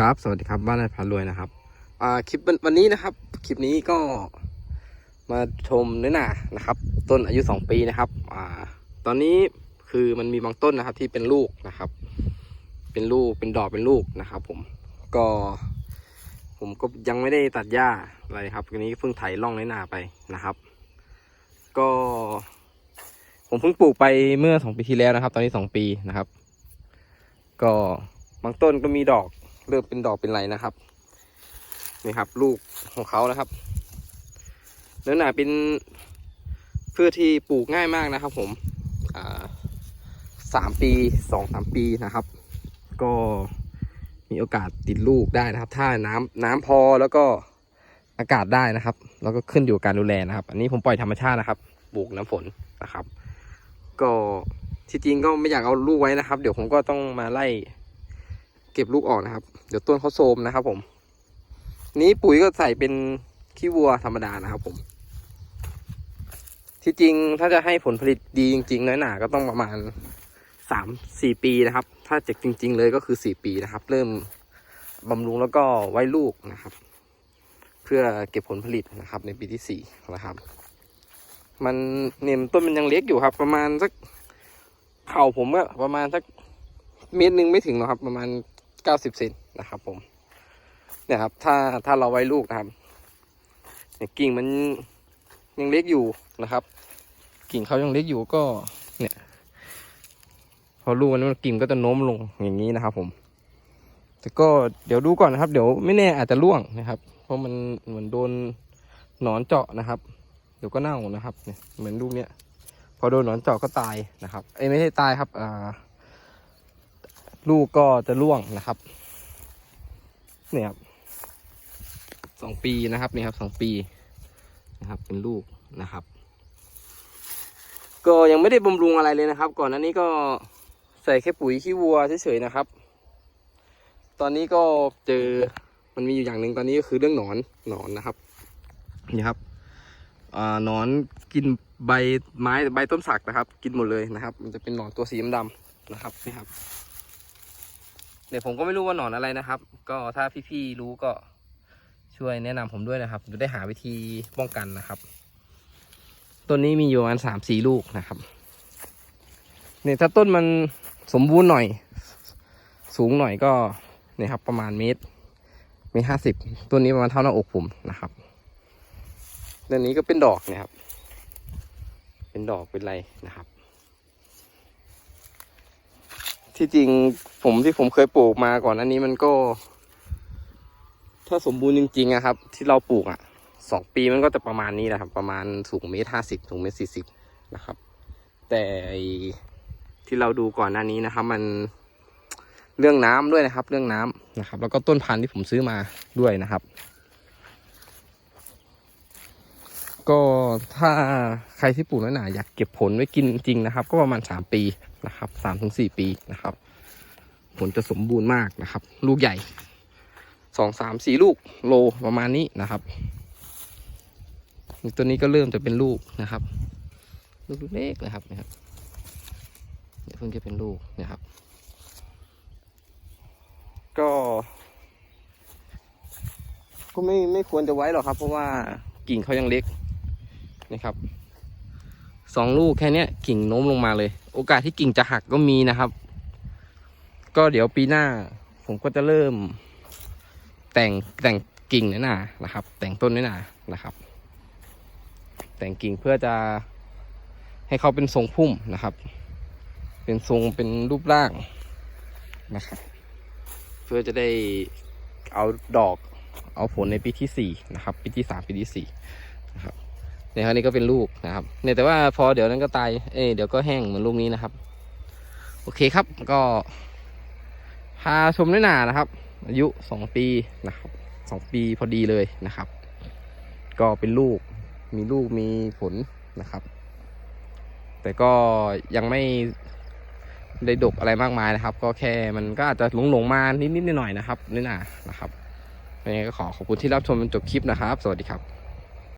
ครับ สวัสดีครับบ้านนายพารวยนะครับ อ่าคลิปวันนี้นะครับ คลิปนี้ก็มาชมเนื้อหนานะครับ ต้นอายุสองปีนะครับ อ่า ตอนนี้คือมันมีบางต้นนะครับที่เป็นลูกนะครับ เป็นลูกเป็นดอกเป็นลูกนะครับ ผมก็ ผมก็ยังไม่ได้ตัดหญ้าอะไรครับทีนี้เพิ่งไถร่องในนาไปนะครับ ก็ ผมเพิ่งปลูกไปเมื่อสองปีที่แล้วนะครับ ตอนนี้สองปีนะครับ ก็บางต้นก็มีดอก เริ่มเป็นดอกเป็นไรนะครับนี่ครับ ลูกของเขานะครับเนื้อหนาเป็นพืชที่ปลูกง่ายมากนะครับ ผมสามปีสองสามปีนะครับ ก็มีโอกาสติดลูกได้นะครับ ถ้าน้ำน้ำพอแล้วก็อากาศได้นะครับ แล้วก็ขึ้นอยู่กับการดูแลนะครับ อันนี้ผมปล่อยธรรมชาตินะครับปลูกน้ำฝนนะครับ ก็ที่จริงก็ไม่อยากเอาลูกไว้นะครับ เดี๋ยวผมก็ต้องมาไล่ เก็บลูกออกนะครับ เดี๋ยวต้นเขาโทรมนะครับ ผม นี้ปุ๋ยก็ใส่เป็นขี้วัวธรรมดานะครับผม ที่จริงถ้าจะให้ผลผลิตดีจริง ๆ น้อยหนาก็ต้องประมาณสามสี่ปีนะครับ ถ้าเจ็กจริง ๆ เลยก็คือสี่ปีนะครับ เริ่มบำรุงแล้วก็ไว้ลูกนะครับ เพื่อเก็บผลผลิตนะครับ ในปีที่สี่นะครับ มันเนี่ยต้นมันยังเล็กอยู่ครับ ประมาณสักเข่าผมก็ประมาณสักเมตรหนึ่งไม่ถึงหรอกครับ ประมาณ เก้าสิบเซนนะครับผมเนี่ยครับ ถ้าถ้าเราไว้ลูกนะครับเนี่ยกิ่งมันยังเล็กอยู่นะครับ กิ่งเขายังเล็กอยู่ก็ เนี่ย พอลูกมันกิ่งก็จะโน้มลงอย่างนี้นะครับ ผม แต่ก็เดี๋ยวดูก่อนนะครับ เดี๋ยวไม่แน่อาจจะร่วงนะครับ เพราะมันเหมือนโดนหนอนเจาะนะครับ เดี๋ยวก็เน่านะครับ เนี่ยเหมือนลูกเนี้ยพอโดนหนอนเจาะก็ตายนะครับ เอ้ไม่ใช่ตายครับอ่า ลูกก็จะร่วงนะครับเนี่ยครับสองปีนะครับนี่ครับสองปีนะครับ เป็นลูกนะครับ ก็ยังไม่ได้บำรุงอะไรเลยนะครับ ก่อนหน้านี้ก็ใส่แค่ปุ๋ยขี้วัวเฉยๆนะครับ ตอนนี้ก็เจอมันมีอยู่อย่างหนึ่งตอนนี้ก็คือเรื่องหนอนหนอนนะครับนี่ครับอ่าหนอนกินใบไม้ใบต้นสักนะครับ กินหมดเลยนะครับ มันจะเป็นหนอนตัวสีดำๆนะครับนี่ครับ เดี๋ยวผมก็ไม่รู้ว่าหนอนอะไรนะครับ ก็ถ้าพี่ๆรู้ก็ช่วยแนะนำผมด้วยนะครับจะได้หาวิธีป้องกันนะครับต้นนี้มีอยู่ประมาณสามสี่ลูกนะครับเนี่ยถ้าต้นมันสมบูรณ์หน่อย สูงหน่อยก็เนี่ยครับประมาณเมตรเมตรห้าสิบต้นนี้ประมาณเท่าหน้าอกผมนะครับต้นนี้ก็เป็นดอกนี่ยครับ เป็นดอกเป็นไรนะครับ ที่จริงผมที่ผมเคยปลูกมาก่อนอันนี้มันก็ ถ้าสมบูรณ์จริงๆอะครับ ที่เราปลูกอะสองปีมันก็จะประมาณนี้แหละครับ ประมาณสูงเมตรห้าสิบสูงเมตรสี่สิบนะครับ แต่ที่เราดูก่อนหน้านี้นะครับ มันเรื่องน้ำด้วยนะครับ เรื่องน้ำนะครับ แล้วก็ต้นพันธุ์ที่ผมซื้อมาด้วยนะครับ ก็ถ้าใครที่ปลูกน้อยหนาอยากเก็บผลไว้กินจริงนะครับ ก็ประมาณสามปีนะครับสามถึงสี่ปีนะครับ ผลจะสมบูรณ์มากนะครับ ลูกใหญ่สองสามสี่ลูกโลประมาณนี้นะครับตัวนี้ก็เริ่มจะเป็นลูกนะครับ ลูกเล็กนะครับนะครับเดี๋ยเพิ่งจะเป็นลูกนะครับ ก็ ก็ไม่ไม่ควรจะไว้หรอกครับ เพราะว่ากิ่งเขายังเล็ก นะครับสองลูกแค่นี้กิ่งโน้มลงมาเลย โอกาสที่กิ่งจะหักก็มีนะครับ ก็เดี๋ยวปีหน้า ผมก็จะเริ่ม แต่งแต่งกิ่งนี่นานะครับ แต่งต้นนี่นานะครับ แต่งกิ่งเพื่อจะให้เขาเป็นทรงพุ่มนะครับ เป็นทรงเป็นรูปร่างนะครับ เพื่อจะได้เอาดอก เอาผลในปีที่สี่นะครับ ปีที่สามปีที่สี่นะครับ ในครั้งนี้ก็เป็นลูกนะครับเนี่ยแต่ว่าพอเดี๋ยวนั้นก็ตายเอ้เดี๋ยวก็แห้งเหมือนลูกนี้นะครับ โอเคครับก็พาชมน้อยหนานะครับ อายุสองปีนะครับสองปีพอดีเลยนะครับ ก็เป็นลูกมีลูกมีผลนะครับ แต่ก็ยังไม่ได้ดกอะไรมากมายนะครับ ก็แค่มันก็อาจจะหลงหลงมานิดๆหน่อยๆนะครับนี่นานะครับยังไงก็ขอขอบคุณที่รับชมจนจบคลิปนะครับ สวัสดีครับ